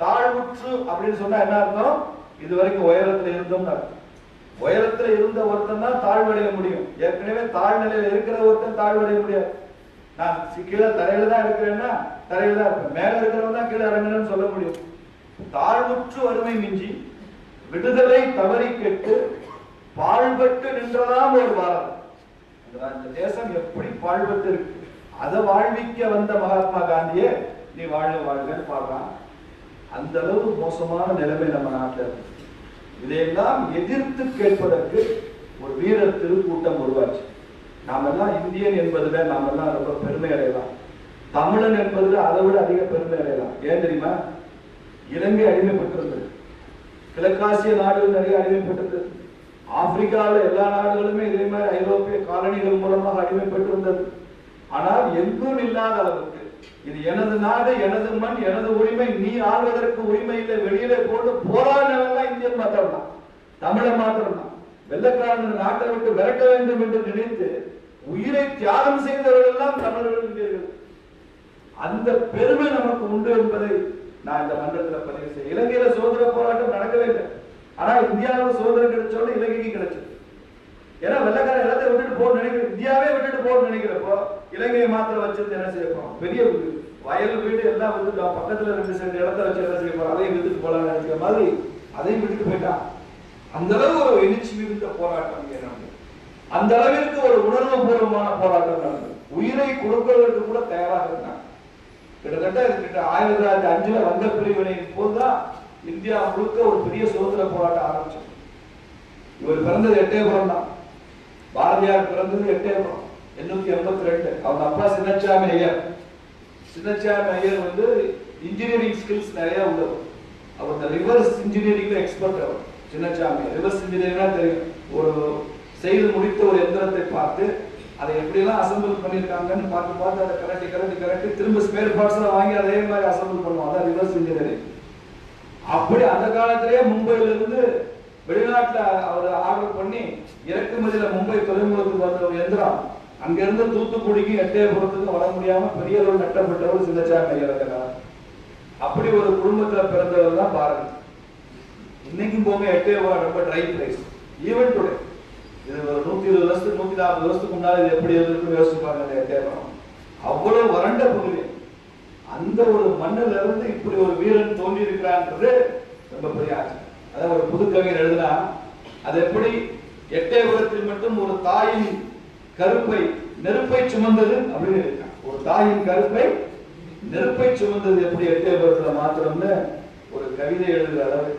தாழ்வுற்று அப்படின்னு சொன்னா என்ன அர்த்தம்? இது வரைக்கும் உயரத்துல இருந்தோம்னு அர்த்தம். உயரத்துல இருந்த ஒருத்தன் தான் தாழ்வடைய முடியும். ஏற்கனவே தாழ்நிலையில இருக்கிற ஒருத்தன் தாழ்வடைய முடியாது. நான் சி- கீழே தரையில தான் இருக்கிறேன்னா தரையில தான் இருப்பேன். மேல இருக்கிறவன் தான் கீழே இறங்கணும்னு சொல்ல முடியும். தாழ்வுற்று வறுமை மிஞ்சி விடுதலை தவறி கெட்டு பாழ்பட்டு நின்றதாம் ஒரு பாரதம். அந்த தேசம் எப்படி பாழ்பட்டு இருக்கு? அதை வாழ்விக்க வந்த மகாத்மா காந்தியே நீ வாழ வாழ்கள் பாடுறான் அந்த அளவு மோசமான நிலைமை நம்ம நாட்டில் இருக்கு. இதையெல்லாம் எதிர்த்து கேட்பதற்கு ஒரு வீரர் திருக்கூட்டம் உருவாச்சு. நாமெல்லாம் இந்தியன் என்பதுல நாமெல்லாம் ரொம்ப பெருமை அடையலாம். தமிழன் என்பதுல அதை விட அதிக பெருமை அடையலாம். ஏன் தெரியுமா? இலங்கை அடிமைப்பட்டிருந்தது. கிழக்காசிய நாடுகள் நிறைய அடிமைப்பட்டது. ஆப்பிரிக்காவில் எல்லா நாடுகளுமே இதே மாதிரி ஐரோப்பிய காலனிகள் மூலமாக அடிமைப்பட்டிருந்தது. ஆனால் எங்கும் இல்லாத அளவுக்கு இது எனது நாடு எனது மண் எனது உரிமை. நீ ஆள்வதற்கு உரிமை இல்லை. வெளியில போட்டு போராடினவெல்லாம் இந்தியன் மாத்திரம் தான் தமிழன் மாத்திரம் தான் வெள்ளக்காரன் நாட்டை விட்டு விரட்ட வேண்டும் என்று நினைத்து உயிரை தியாகம் செய்தவர்கள் எல்லாம் தமிழர்கள் இந்தியர்கள். அந்த பெருமை நமக்கு உண்டு என்பதை நான் இந்த மன்றத்தில் பதிவு செய்ய இலங்கையில சுதந்திர போராட்டம் நடக்கவே இல்லை. ஆனா இந்தியாவில் சுதந்திரம் கிடைச்சோட இலங்கைக்கு கிடைச்சது. ஏன்னா வெள்ளக்காரன் எல்லாத்தையும் விட்டுட்டு போக நினைக்கிற இந்தியாவே விட்டுட்டு போக நினைக்கிறப்போ இலங்கையை மாத்திரம் வச்சிருந்து என்ன செய்யப்போம் பெரிய வயல் வீடு எல்லாம் விட்டுட்டோம் பக்கத்துல ரெண்டு சென்ட் இடத்த வச்சு என்ன செய்ய போறோம்? அதையும் விட்டுட்டு போலாம் நினைக்கிற மாதிரி அதையும் விட்டுட்டு போயிட்டான். அந்த அளவு ஒரு எழுச்சி மிகுந்த போராட்டம் நடந்தது. அந்த அளவிற்கு ஒரு உணர்வு பூர்வமான போராட்டம் நடந்தது. உயிரை கொடுக்கிறதுக்கு கூட தயாராக இருந்தாங்க கிட்டத்தட்ட கிட்ட ஆயிரத்தி தொள்ளாயிரத்தி அஞ்சுல வந்த பிரிவினையின் போதுதான் இந்தியா முழுக்க ஒரு பெரிய சுதந்திர போராட்டம் ஆரம்பிச்சது. இவர் பிறந்தது எட்டயபுரம் தான் பாரதியார் பிறந்தது எட்டயபுரம் எண்ணூத்தி எண்பத்தி ரெண்டு அவங்க அப்பா சின்னச்சாமி ஐயர். சின்னச்சாமி ஐயர் வந்து இன்ஜினியரிங் ஸ்கில்ஸ் நிறைய உள்ளவர். அவர் இந்த ரிவர்ஸ் இன்ஜினியரிங்ல எக்ஸ்பர்ட் அவர். சின்னச்சாமி ரிவர்ஸ் இன்ஜினியரிங்னா தெரியும். ஒரு செய்து முடித்த ஒரு எந்திரத்தை பார்த்து அதை எப்படிலாம் அசம்பிள் பண்ணியிருக்காங்கன்னு பார்த்து பார்த்து அதை கரட்டி கரட்டி கரட்டி திரும்ப ஸ்பேர் பார்ட்ஸ்லாம் வாங்கி அதே மாதிரி அசம்பிள் பண்ணுவோம். அதான் ரிவர்ஸ் இன்ஜினியரிங் அப்படி அந்த காலத்திலேயே மும்பையில இருந்து வெளிநாட்டுல அவர் ஆர்டர் பண்ணி இறக்குமதியில மும்பை துறைமுகத்துக்கு வந்த ஒரு எந்திரம் அங்கிருந்து தூத்துக்குடிக்கு எட்டயபுரத்துக்கு வர முடியாம பெரிய அளவு நட்டப்பட்டவர் சின்னச்சாமி இறக்கிறார் அப்படி ஒரு குடும்பத்துல பிறந்தவர் தான் பாரதி. இன்னைக்கும் போங்க எட்டயபுரம் ரொம்ப ட்ரை பிளேஸ் ஈவன் டுடே இது ஒரு நூத்தி இருபது வருஷத்துக்கு நூத்தி நாற்பது வருஷத்துக்கு முன்னாடி இது எப்படி இருக்குன்னு யோசிப்பாங்க பாருங்க இந்த எட்டயபுரம். அவ்வளவு வறண்ட பகுதி. அந்த ஒரு மண்ணில இருந்து இப்படி ஒரு வீரன் தோன்றி இருக்கிறான்றது ரொம்ப பெரிய ஆச்சரியம். அதாவது ஒரு புது கவிஞர் எழுதுனா அது எப்படி? எட்டயபுரத்தில் மட்டும் ஒரு தாயின் கருப்பை நெருப்பை சுமந்தது அப்படின்னு இருக்கான். ஒரு தாயின் கருப்பை நெருப்பை சுமந்தது எப்படி எட்டயபுரத்துல மாத்திரம்னு ஒரு கவிதை எழுதுற அளவு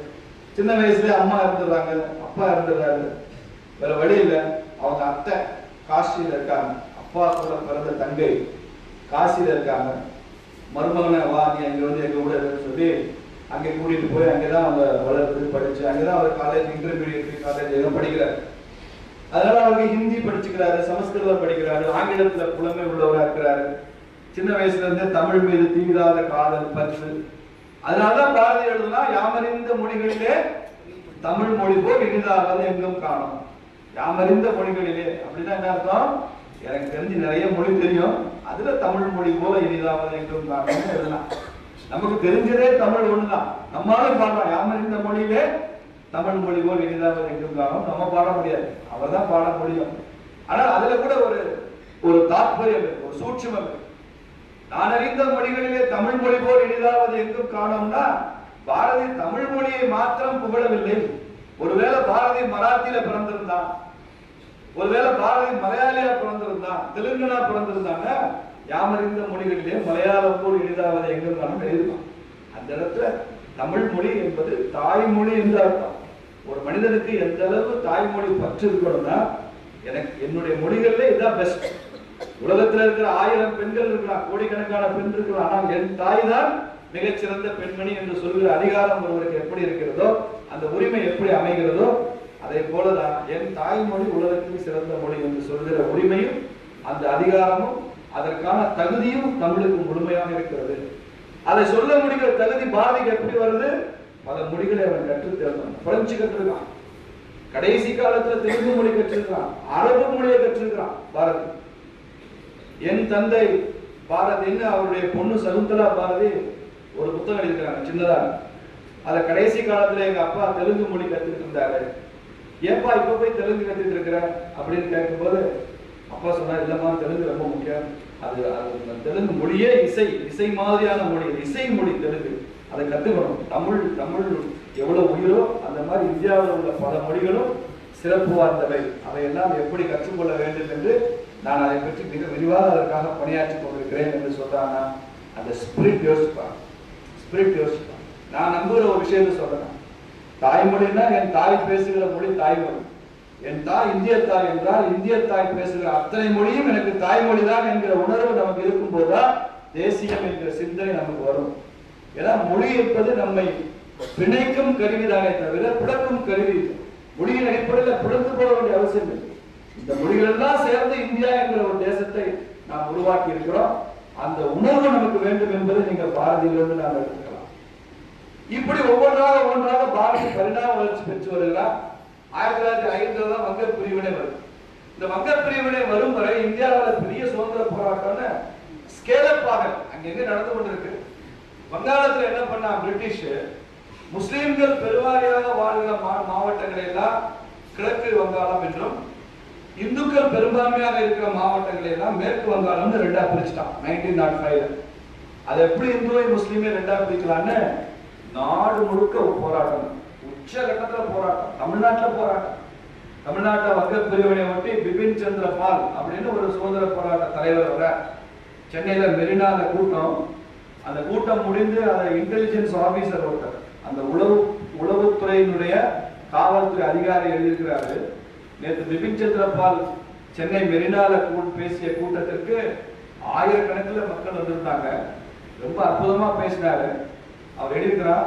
சின்ன வயசுல அம்மா இருந்துடுறாங்க அப்பா இருந்துடுறாரு. வேற வழி இல்லை. அவங்க அத்தை காசியில இருக்காங்க. அப்பா கூட பிறந்த தங்கை காசியில இருக்காங்க. மருமகனை வா நீ அங்க வந்து எங்க கூட சொல்லி அங்கே கூட்டிட்டு போய் அங்கதான் அவங்க வளர்ந்து படிச்சு அங்கதான் அவர் காலேஜ் இன்டர்மீடியட் காலேஜ் எல்லாம் படிக்கிறார். அதனால அவங்க ஹிந்தி படிச்சுக்கிறாரு சமஸ்கிருதம் படிக்கிறாரு ஆங்கிலத்துல புலமை உள்ளவராக இருக்கிறாரு. சின்ன வயசுல இருந்தே தமிழ் மீது தீவிராத காதல் பற்று. அதனாலதான் பாரதி எழுதுனா யாமறிந்த மொழிகளிலே தமிழ் மொழி போல் இனிதாவது எங்கும் காணும். யாமறிந்த மொழிகளிலே. அப்படின்னா என்ன அர்த்தம்? எனக்கு தெரிஞ்சு நிறைய மொழி தெரியும். அதுல தமிழ் மொழி போல இனிதாவது எங்கும் காணும் எழுதலாம் நமக்கு தெரிஞ்சதே தமிழ் ஒண்ணுதான். நம்மளாலும் பாடுறோம் இந்த மொழியிலே தமிழ் மொழி போல் இனிதாவது எங்கும் நம்ம பாட முடியாது. அவர் தான் பாட முடியும். ஆனால் அதுல கூட ஒரு ஒரு தாற்பயம் ஒரு சூட்சுமம் நான் அறிந்த மொழிகளிலே தமிழ் மொழி போல் இனிதாவது எங்கும் காணோம்னா பாரதி தமிழ் மொழியை மாத்திரம் புகழவில்லை. ஒருவேளை பாரதி மராத்தியில பிறந்திருந்தான். ஒருவேளை பாரதி மலையாளியா பிறந்திருந்தான். தெலுங்கனா பிறந்திருந்தாங்க யாமறிந்த மொழிகளிலே மலையாளம் போல் இனிதாவது எங்கும் நாம் எழுதலாம் அந்த இடத்துல தமிழ் மொழி என்பது தாய்மொழி என்று அர்த்தம். ஒரு மனிதனுக்கு எந்த அளவு தாய்மொழி பற்று இருக்கணும்னா எனக்கு என்னுடைய மொழிகள்ல இதுதான் பெஸ்ட் உலகத்துல இருக்கிற ஆயிரம் பெண்கள் இருக்கலாம் கோடிக்கணக்கான பெண் இருக்கலாம் ஆனால் என் தாய் தான் மிகச்சிறந்த பெண்மணி என்று சொல்கிற அதிகாரம் ஒருவருக்கு எப்படி இருக்கிறதோ அந்த உரிமை எப்படி அமைகிறதோ அதே போலதான் என் தாய்மொழி உலகத்துக்கு சிறந்த மொழி என்று சொல்கிற உரிமையும் அந்த அதிகாரமும் அதற்கான தகுதியும் தமிழுக்கு முழுமையாக இருக்கிறது. அதை சொல்ல முடிகிற தகுதி பாரதிக்கு எப்படி வருது. பல மொழிகளை அவன் கற்று தேர்ந்தான் பிரெஞ்சு கற்றுக்கான் கடைசி காலத்துல தெலுங்கு மொழி கற்றிருக்கான் அரபு மொழியை கற்றிருக்கான் பாரதி. என் தந்தை பாரதின்னு அவருடைய பொண்ணு சகுந்தலா பாரதி ஒரு புத்தகம் எழுதிக்கிறாங்க சின்னதா. அதை கடைசி காலத்துல எங்க அப்பா தெலுங்கு மொழி கத்துக்கிட்டு இருந்தாரு. ஏப்பா இப்ப போய் தெலுங்கு கத்துக்கிட்டு இருக்கிற? அப்படின்னு கேட்கும்போது அப்பா சொன்னார் இல்லம்மா தெலுங்கு ரொம்ப முக்கியம். அது அது தெலுங்கு மொழியே இசை இசை மாதிரியான மொழி இசை மொழி தெலுங்கு. அதை கற்றுக்கணும் தமிழ் தமிழ் எவ்வளவு உயிரோ அந்த மாதிரி இந்தியாவில் உள்ள பல மொழிகளும் சிறப்பு வாய்ந்தவை. அதையெல்லாம் எப்படி கற்றுக்கொள்ள வேண்டும் என்று நான் அதை பற்றி மிக விரிவாக அதற்காக பணியாற்றி கொண்டிருக்கிறேன் என்று சொல்றாங்க அந்த ஸ்பிரிட் யோசிப்பான் ஸ்பிரிட் யோசிப்பான் நான் நம்புகிற ஒரு விஷயத்த சொல்றேன். தாய்மொழின்னா என் தாய் பேசுகிற மொழி தாய்மொழி. என் தாய் இந்திய தாய் என்றால் இந்திய தாய் பேசுகிற அத்தனை மொழியும் எனக்கு தாய்மொழி தான் என்கிற உணர்வு நமக்கு இருக்கும்போதுதான் தேசியம் என்கிற சிந்தனை நமக்கு வரும். ஏன்னா மொழி என்பது நம்மை பிணைக்கும் கருவிதானே தவிர பிளக்கும் கருவி மொழியின் அடிப்படையில் பிளந்து போக வேண்டிய அவசியம் இல்லை. இந்த மொழிகள் எல்லாம் சேர்ந்து இந்தியா என்கிற ஒரு தேசத்தை நாம் உருவாக்கி இருக்கிறோம் அந்த உணர்வு நமக்கு வேண்டும் என்பதை நீங்க பாரதியிலிருந்து நாம் எடுத்துக்கலாம். இப்படி ஒவ்வொன்றாக ஒவ்வொன்றாக பாரதி பரிணாம வளர்ச்சி பெற்று வருகிறார். ஆயிரத்தி தொள்ளாயிரத்தி ஐந்துல தான் வங்க பிரிவினை வரும். இந்த வங்க பிரிவினை வரும் வரை இந்தியாவில் பெரிய சுதந்திர போராட்டம்னு ஸ்கேலப் ஆகல. அங்க எங்க நடந்து கொண்டிருக்கு? வங்காளத்துல என்ன பண்ணா பிரிட்டிஷ்? முஸ்லிம்கள் பெருவாரியாக வாழ்கிற மா- மாவட்டங்களை எல்லாம் கிழக்கு வங்காளம் என்றும் இந்துக்கள் பெரும்பான்மையாக இருக்கிற மாவட்டங்களை எல்லாம் மேற்கு வங்காளம்னு ரெண்டா பிரிச்சுட்டான் நைன்டீன் நாட் ஃபைவ்ல அது எப்படி இந்துவை முஸ்லீமே ரெண்டா பிரிக்கலான்னு நாடு முழுக்க ஒரு போராட்டம். உச்சகட்டத்துல போராட்டம். தமிழ்நாட்டுல போராட்டம். தமிழ்நாட்டில் வங்க பிரிவினை ஒட்டி பிபின் சந்திர பால் அப்படின்னு ஒரு சுதந்திர போராட்ட தலைவர் வர சென்னையில அந்த கூட்டம். அந்த கூட்டம் முடிந்து அந்த இன்டெலிஜென்ஸ் ஆபீசர் ஒருத்தர் அந்த உளவு உளவுத்துறையினுடைய காவல்துறை அதிகாரி எழுதியிருக்கிறாரு. நேற்று பிபின் சந்திர பால் சென்னை மெரினால கூ- பேசிய கூட்டத்திற்கு ஆயிரக்கணக்கில் மக்கள் வந்திருந்தாங்க. ரொம்ப அற்புதமா பேசினாரு. அவர் எழுதியிருக்கிறார்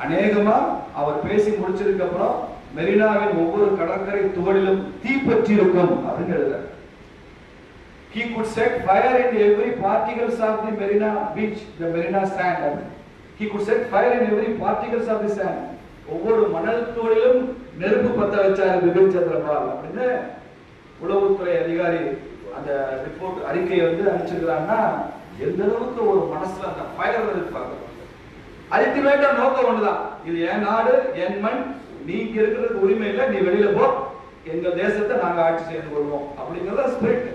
அநேகமா அவர் பேசி முடிச்சதுக்கு அப்புறம் மெரினாவின் ஒவ்வொரு கடற்கரை துகளிலும் தீப்பற்றி இருக்கும் அப்படின்னு எழுதுறாரு He could set fire in every particles of the Marina beach, the Marina sand. He could set fire in every particles of the sand. ஒவ்வொரு மணல் தூளிலும் நெருப்பு பத்த வச்சார் பிபின் சந்திரபால் அப்படின்னு உளவுத்துறை அதிகாரி அந்த ரிப்போர்ட் அறிக்கையை வந்து அனுப்பிச்சிருக்கிறாங்கன்னா எந்த அளவுக்கு ஒரு மனசுல அந்த ஃபயர் இருப்பாங்க அல்டிமேட்டா நோக்கம் ஒண்ணுதான். இது என் நாடு என் மண் நீங்க இருக்கிறதுக்கு உரிமை இல்லை நீ வெளியில போ. எங்க தேசத்தை நாங்க ஆட்சி செய்து கொள்வோம். அப்படிங்கறத ஸ்பிரிட்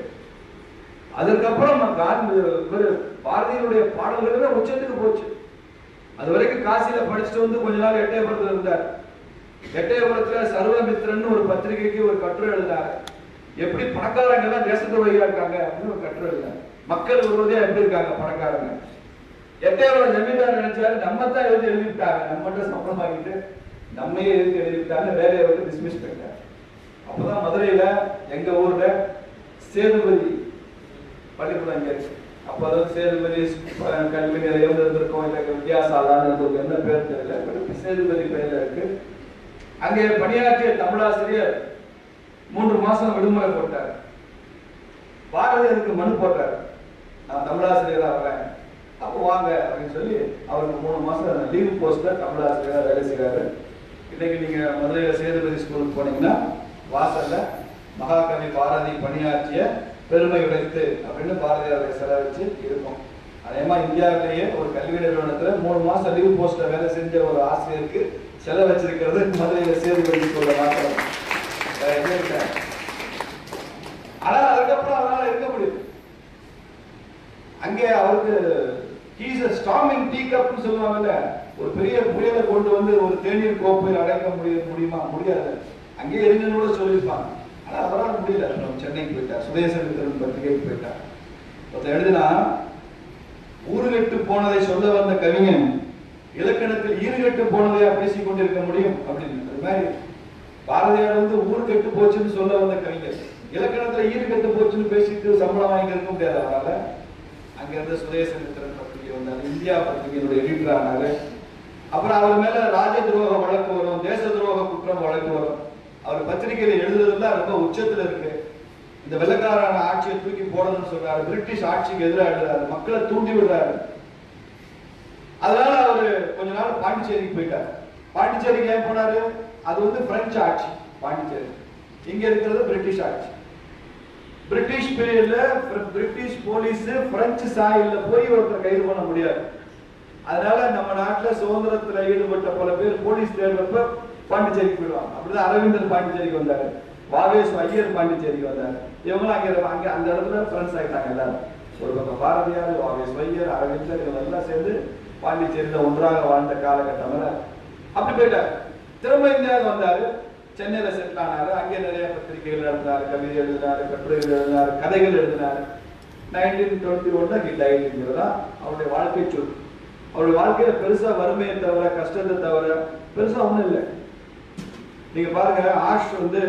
அதுக்கப்புறம் பாரதியினுடைய பாடல்களே உச்சத்துக்கு போச்சு. அது வரைக்கும் காசியில படிச்சுட்டு வந்து கொஞ்ச நாள் எட்டயபுரத்துல இருந்தார். எட்டயபுரத்துல சர்வமித்ரன் ஒரு பத்திரிகைக்கு ஒரு கட்டுரை எழுதினார். எப்படி பணக்காரங்க எல்லாம் தேசத்தை துரோகியா இருக்காங்க அப்படின்னு ஒரு கட்டுரை எழுதினார். மக்கள் விரோதியா எப்படி இருக்காங்க பணக்காரங்க? எட்டயபுரம் ஜமீன்தார் நினைச்சாரு. நம்ம தான் எழுதி எழுதிட்டாங்க நம்மகிட்ட சம்பளம் வாங்கிட்டு நம்மையே எழுதி எழுதிட்டாங்க வேலையை வந்து டிஸ்மிஸ் பண்ணிட்டார். அப்பதான் மதுரையில எங்க ஊர்ல சேதுபதி பள்ளிக்கூடம் இங்க இருக்கு. அப்ப அதாவது சேதுபதி கல்வி நிலையம் இருந்திருக்கோம். இல்லை வித்யாசாலான்னு இருந்திருக்கும். என்ன பேர் தெரியல. சேதுபதி பெயர்ல இருக்கு. அங்கே பணியாற்றிய தமிழாசிரியர் மூன்று மாசம் விடுமுறை போட்டார். பாரதியருக்கு மனு போட்டார். நான் தமிழாசிரியரா வரேன் வாங்க அப்படின்னு சொல்லி அவருக்கு மூணு மாசம் லீவ் போஸ்ட்ல தமிழாசிரியரா வேலை செய்யறாரு இன்னைக்கு நீங்க மதுரையில சேதுபதி ஸ்கூலுக்கு போனீங்கன்னா வாசல்ல மகாகவி பாரதி பணியாற்றிய பெருமை உடைத்து அப்படின்னு பாரதியாரை வச்சு இருக்கும். அதே மாதிரி இந்தியாவிலேயே ஒரு கல்வி நிறுவனத்துல மூணு மாசம் லீவ் போஸ்ட்ல வேலை செஞ்ச ஒரு ஆசிரியருக்கு செலவு வச்சிருக்கிறது மதுரையில சேதுபதி ஸ்கூல்ல மாத்திரம். வேற ஆனா அதுக்கப்புறம் அவரால் இருக்க முடியும். அங்கே அவருக்கு he's a storm in tea கப்னு சொல்லுவாங்கல்ல. ஒரு பெரிய புயலை கொண்டு வந்து ஒரு தேநீர் கோப்பையில் அடைக்க முடிய முடியுமா? முடியாது. அங்கேயே இருங்கன்னு கூட சொல்லியிருப்பாங்க. ஆனா அவரால் முடியல. நம்ம சென்னைக்கு போயிட்டார். சுதேசமித்திரன் பத்திரிகைக்கு போயிட்டார். ஒருத்தர் எழுதினா ஊருகட்டு போனதை சொல்ல வந்த கவிஞன் இலக்கணத்தில் ஈறுகட்டு போனதையா பேசிக் கொண்டிருக்க முடியும்? அப்படின்னு. அது மாதிரி பாரதியார் வந்து ஊர் கெட்டு போச்சுன்னு சொல்ல வந்த கவிஞர் இலக்கணத்துல ஈடு கெட்டு போச்சுன்னு பேசிட்டு சம்பளம் வாங்கிக்க முடியாது அதனால அங்கிருந்து சுதேசமித்திரன் பத்திரிகை வந்தார். இந்தியா பத்திரிகையினுடைய எடிட்டர் ஆனாரு அப்புறம் அவர் மேல ராஜ துரோக வழக்கு வரும் தேச துரோக குற்றம் வழக்கு வரும். அவர் பத்திரிகையில எழுதுறதுல ரொம்ப உச்சத்துல இருக்கு. இந்த வெள்ளக்காரான ஆட்சியை தூக்கி போடணும்னு சொல்றாரு. பிரிட்டிஷ் ஆட்சிக்கு எதிராக எழுதுறாரு. மக்களை தூண்டி விடுறாரு. அதனால அவரு கொஞ்ச நாள் பாண்டிச்சேரிக்கு போயிட்டார். பாண்டிச்சேரிக்கு ஏன் போனாரு? அது வந்து பிரெஞ்சு ஆட்சி பாண்டிச்சேரி. இங்க இருக்கிறது பிரிட்டிஷ் ஆட்சி. பிரிட்டிஷ் பீரியட்ல பிரிட்டிஷ் போலீஸ் பிரெஞ்சு சாயல்ல போய் ஒருத்தர் கைது பண்ண முடியாது. அதனால நம்ம நாட்டுல சுதந்திரத்துல ஈடுபட்ட பல பேர் போலீஸ் தேடுறப்ப பாண்டிச்சேரிக்கு போயிடுவாங்க. அப்படிதான் அரவிந்தர் பாண்டிச்சேரிக்கு வந்தாரு. வாவேசு ஐயர் பாண்டிச்சேரிக்கு வந்தாரு. இவங்களும் அங்க அங்க அந்த இடத்துல ஃப்ரெண்ட்ஸ் ஆகிட்டாங்க எல்லாரும். ஒரு பக்கம் பாரதியார் வாவேஸ் ஐயர் அரவிந்தர் இவங்க எல்லாம் சேர்ந்து பாண்டிச்சேரியில ஒன்றாக வாழ்ந்த காலகட்டம் அப்படி போயிட்டார். திரும்ப இந்தியாவுக்கு வந்தாரு. சென்னையில் செட்டில் ஆனாரு அங்கே நிறைய பத்திரிகைகள் எழுதினார் கவிதை எழுதினார் கட்டுரைகள் எழுதினார் கதைகள் எழுதினார். நைன்டீன் டுவெண்ட்டி ஒன்ல ஹி டைங்கிறதா அவருடைய வாழ்க்கை சொல். அவருடைய வாழ்க்கையில பெருசா வறுமையை தவிர கஷ்டத்தை தவிர பெருசா ஒன்றும் இல்லை. நீங்க பாருங்க ஆஷ் வந்து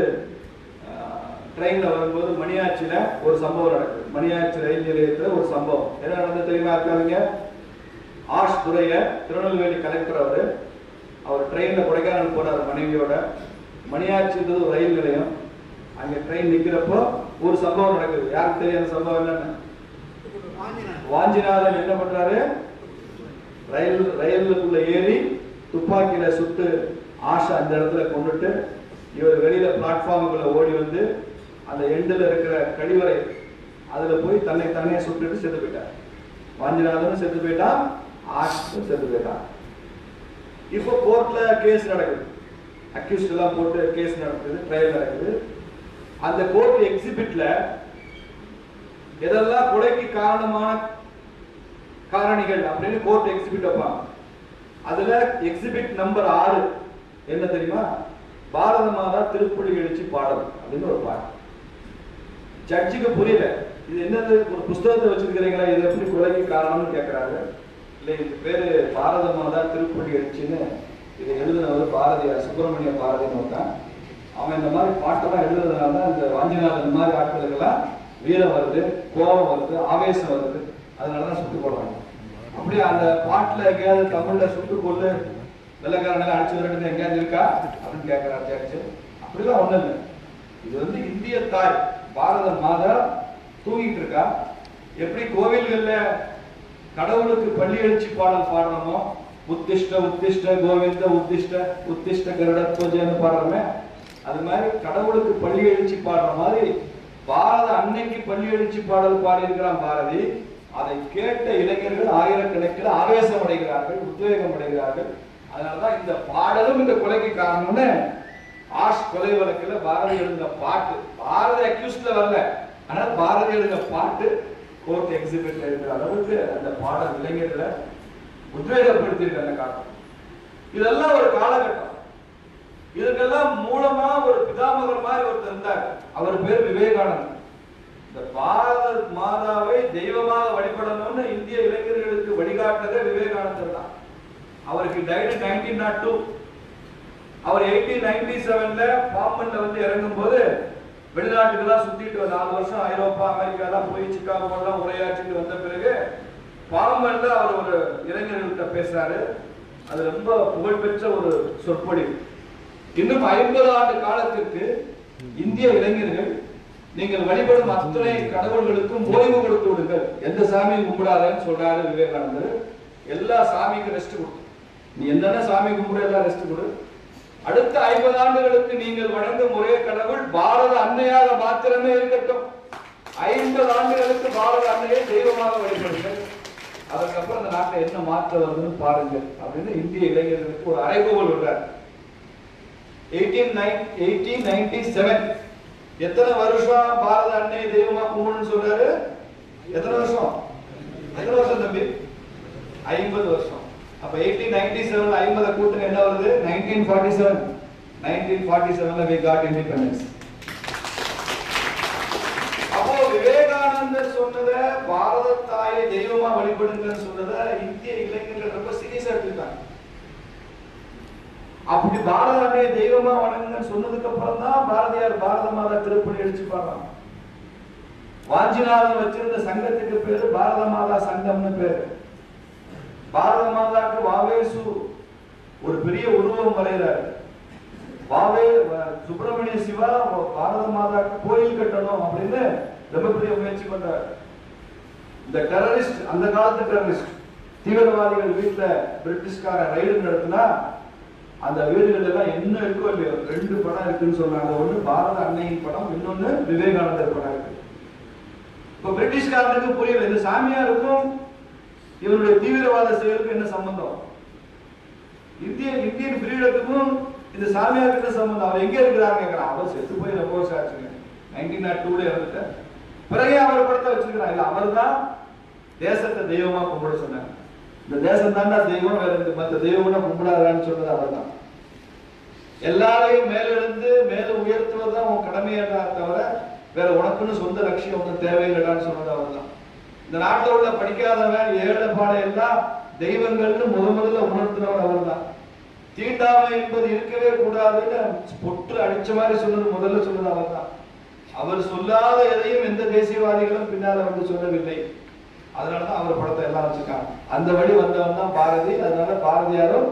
ட்ரெயினில் வரும்போது மணியாச்சியில் ஒரு சம்பவம் நடக்குது. மணியாச்சி ரயில் நிலையத்தில் ஒரு சம்பவம். என்ன நடந்தது தெரியுமா இருக்காங்க ஆஷ் துறைய திருநெல்வேலி கலெக்டர் அவர் அவர் ட்ரெயினில் கொடைக்கானல் போனார் மனைவியோட. மணியாச்சின்றது ஒரு ரயில் நிலையம். அங்கே ட்ரெயின் நிற்கிறப்போ ஒரு சம்பவம் நடக்குது. யாருக்கு தெரியாத சம்பவம் என்னன்னு? வாஞ்சிநாதன் என்ன பண்றாரு? ரயில் ரயிலுக்குள்ள ஏறி துப்பாக்கியில சுட்டு ஆஷா அந்த இடத்துல கொண்டுட்டு இவர் வெளியில பிளாட்ஃபார்முக்குள்ள ஓடி வந்து அந்த எண்டில் இருக்கிற கழிவறை அதுல போய் தன்னை தன்னையே சுட்டுட்டு செத்து போயிட்டார். வாஞ்சிநாதனும் செத்து போயிட்டான் ஆஷும் செத்து போயிட்டான். இப்போ கோர்ட்ல கேஸ் நடக்குது. அக்யூஸ்ட் எல்லாம் போட்டு கேஸ் நடக்குது ட்ரையல் நடக்குது. அந்த கோர்ட் எக்ஸிபிட்ல எதெல்லாம் கொலைக்கு காரணமான காரணிகள் அப்படின்னு கோர்ட் எக்ஸிபிட் வைப்பாங்க. அதுல எக்ஸிபிட் நம்பர் ஆறு என்ன தெரியுமா? பாரத மாதா திருப்புலி எழுச்சி பாடல் அப்படின்னு ஒரு பாடல். ஜட்ஜுக்கு புரியல. இது என்னது? ஒரு புஸ்தகத்தை வச்சிருக்கிறீங்களா? இது எப்படி கொலைக்கு காரணம்னு கேட்கறாரு இல்லை இது பேரு பாரத மாதா திருப்புலி எழுச்சின்னு இதை எழுதுனவர் பாரதியார் சுப்பிரமணிய பாரதின்னு ஒருத்தன் அவன் இந்த மாதிரி பாட்டெல்லாம் எழுதுறதுனால தான் இந்த வாஞ்சிநாதன் மாதிரி ஆட்களுக்கெல்லாம் வீரம் வருது கோபம் வருது ஆவேசம் வருது. அதனால தான் சுட்டு போடுறாங்க. அப்படி அந்த பாட்டில் எங்கேயாவது தமிழில் சுட்டு கொண்டு வெள்ளக்காரனால அடிச்சு விரட்டுறது எங்கேயாவது இருக்கா? அப்படின்னு கேட்கிறார் ஜட்ஜு அப்படிலாம் ஒன்றும் இல்லை. இது வந்து இந்திய தாய் பாரத மாதா தூங்கிட்டு இருக்கா? எப்படி கோவில்களில் கடவுளுக்கு பள்ளி எழுச்சி பாடல் பாடுறோமோ உத்திஷ்ட உத்திஷ்ட கோவிந்த உத்திஷ்ட உத்திஷ்ட கருட பூஜைன்னு பாடுறோமே அது மாதிரி கடவுளுக்கு பள்ளி எழுச்சி பாடுற மாதிரி பாரத அன்னைக்கு பள்ளி எழுச்சி பாடல் பாடியிருக்கிறான் பாரதி. அதை கேட்ட இளைஞர்கள் ஆயிரக்கணக்கில் ஆவேசம் அடைகிறார்கள் உத்வேகம் அடைகிறார்கள். அதனாலதான் இந்த பாடலும் இந்த கொலைக்கு காரணம்னு ஆஷ் கொலை வழக்கில் பாரதி எழுந்த பாட்டு. பாரதி அக்யூஸ்ட்ல வரல. ஆனால் பாரதி எழுந்த பாட்டு கோர்ட் எக்ஸிபிட்ல இருக்கிற அளவுக்கு அந்த பாடல் இளைஞர்களை உத்வேகப்படுத்தியிருக்கு அந்த காலம். இதெல்லாம் ஒரு காலகட்டம். இதுக்கெல்லாம் மூலமா ஒரு பிதாமகர் மாதிரி ஒருத்தர் இருந்தார். அவர் பேர் விவேகானந்தர் இந்த பாரத மாதாவை தெய்வமாக வழிபடணும்னு இந்திய இளைஞர்களுக்கு வழிகாட்டதே விவேகானந்தர் தான். அவருக்கு டைடு நைன்டீன் நாட் டூ அவர் எயிட்டீன் நைன்டி செவன்ல பாம்பன்ல வந்து இறங்கும் போது வெளிநாட்டுக்கெல்லாம் சுத்திட்டு நாலு வருஷம் ஐரோப்பா அமெரிக்கா எல்லாம் போய் சிக்காகோ எல்லாம் உரையாற்றிட்டு வந்த பிறகு பாம்பன்ல அவர் ஒரு இளைஞர்கள்ட்ட பேசுறாரு. அது ரொம்ப புகழ்பெற்ற ஒரு சொற்பொழிவு. இன்னும் ஐம்பது ஆண்டு காலத்திற்கு இந்திய இளைஞர்கள் நீங்கள் வழிபடும் அத்தனை கடவுள்களுக்கும் ஓய்வு கொடுத்து விடுங்கள். எந்த சாமியும் கும்பிடாதன்னு சொல்றாரு விவேகானந்தர். எல்லா சாமிக்கும் ரெஸ்ட் கொடு. நீ என்னென்ன சாமி கும்பிட எல்லாம் ரெஸ்ட் கொடு. அடுத்த ஐம்பது ஆண்டுகளுக்கு நீங்கள் வழங்கும் ஒரே கடவுள் பாரத அன்னையாக மாத்திரமே இருக்கட்டும். ஐம்பது ஆண்டுகளுக்கு பாரத அன்னையை தெய்வமாக வழிபடுங்கள். அதுக்கப்புறம் இந்த நாட்டில் என்ன மாற்றம் வருதுன்னு பாருங்க அப்படின்னு இந்திய இளைஞர்களுக்கு ஒரு அறைகோவல் விடுறார். Eighteen nine eighteen ninety seven எத்தனை வருஷம் பாரத அன்னை தெய்வமா கும்பிடணும்னு சொல்றாரு? எத்தனை வருஷம்? எத்தனை வருஷம் தம்பி? ஐம்பது வருஷம். அப்ப எயிட்டீன் நைன்டி செவன்ல ஐம்பது கூட்டுங்க என்ன வருது? Nineteen forty seven nineteen forty செவன்ல வி காட் இண்டிபெண்டன்ஸ் அப்போ விவேகானந்தர் சொன்னத பாரத தாயை தெய்வமா வழிபடுங்கன்னு சொன்னத இந்திய இளைஞர்கள் ரொம்ப சீரியஸா எடுத்துக்கிட்டாங்க. அப்படி பாரத அன்னையை தெய்வமா வணங்குங்கன்னு சொன்னதுக்கு அப்புறம் தான் பாரதியார் பாரத மாதா திருப்பணி அடிச்சு பாடுறாங்க. வாஞ்சிநாதன் வச்சிருந்த சங்கத்துக்கு பேரு பாரத மாதா சங்கம்னு பேரு. பாரத மாதாக்கு வாவேசு ஒரு பெரிய உருவம் வரைகிறாரு. வாவே சுப்பிரமணிய சிவா பாரத மாதாக்கு கோயில் கட்டணும் அப்படின்னு ரொம்ப பெரிய முயற்சி பண்றாரு இந்த டெரரிஸ்ட் அந்த காலத்து டெரரிஸ்ட் தீவிரவாதிகள் வீட்டுல பிரிட்டிஷ்கார ரைடு நடத்தினா அந்த வீடுகள் எல்லாம் என்ன இருக்கோ இல்லையோ ரெண்டு படம் இருக்குன்னு சொன்னாங்க. ஒண்ணு பாரத அன்னையின் படம் இன்னொன்னு விவேகானந்தர் படம் இருக்கு. இப்ப பிரிட்டிஷ்காரனுக்கு புரியல இந்த சாமியாருக்கும் இவருடைய தீவிரவாத செயலுக்கும் என்ன சம்பந்தம்? இந்திய இந்தியன் ஃப்ரீடத்துக்கும் இந்த சாமியாருக்கு என்ன சம்பந்தம்? அவர் எங்க இருக்கிறாங்க அவர் செத்து போய் ரொம்ப வருஷம் ஆச்சுங்க. நைன்டீன் நாட் டூல இறந்துட்டார். பிறகு அவர் படத்தை வச்சிருக்கிறான் இல்ல அவர் தான் தேசத்தை தெய்வமா கும்பிட சொன்னாங்க இந்த தேசம் தாண்டா தெய்வம் வேற இந்த மற்ற தெய்வம்னா கும்பிடாதான்னு சொன்னது அவர் தான் எல்லாரையும் மேலெழுந்து மேல உயர்த்துவதுதான் உன் கடமையா தவிர வேற உனக்குன்னு சொந்த லட்சியம் ஒன்றும் தேவையில்லைடான்னு சொன்னது அவர் தான் இந்த நாட்டில் உள்ள படிக்காதவன் ஏழை பாடை எல்லாம் தெய்வங்கள்னு முத முதல்ல உணர்த்தினவர் அவர் தான் தீண்டாமை என்பது இருக்கவே கூடாதுன்னு பொற்று அடிச்ச மாதிரி சொன்னது முதல்ல சொன்னது அவர் தான் அவர் சொல்லாத எதையும் எந்த தேசியவாதிகளும் பின்னால வந்து சொல்லவில்லை. அதனாலதான் அவர் படத்தை எல்லாம் வச்சிருக்காங்க. அந்த வழி வந்தவன் தான் பாரதி அதனால பாரதியாரும்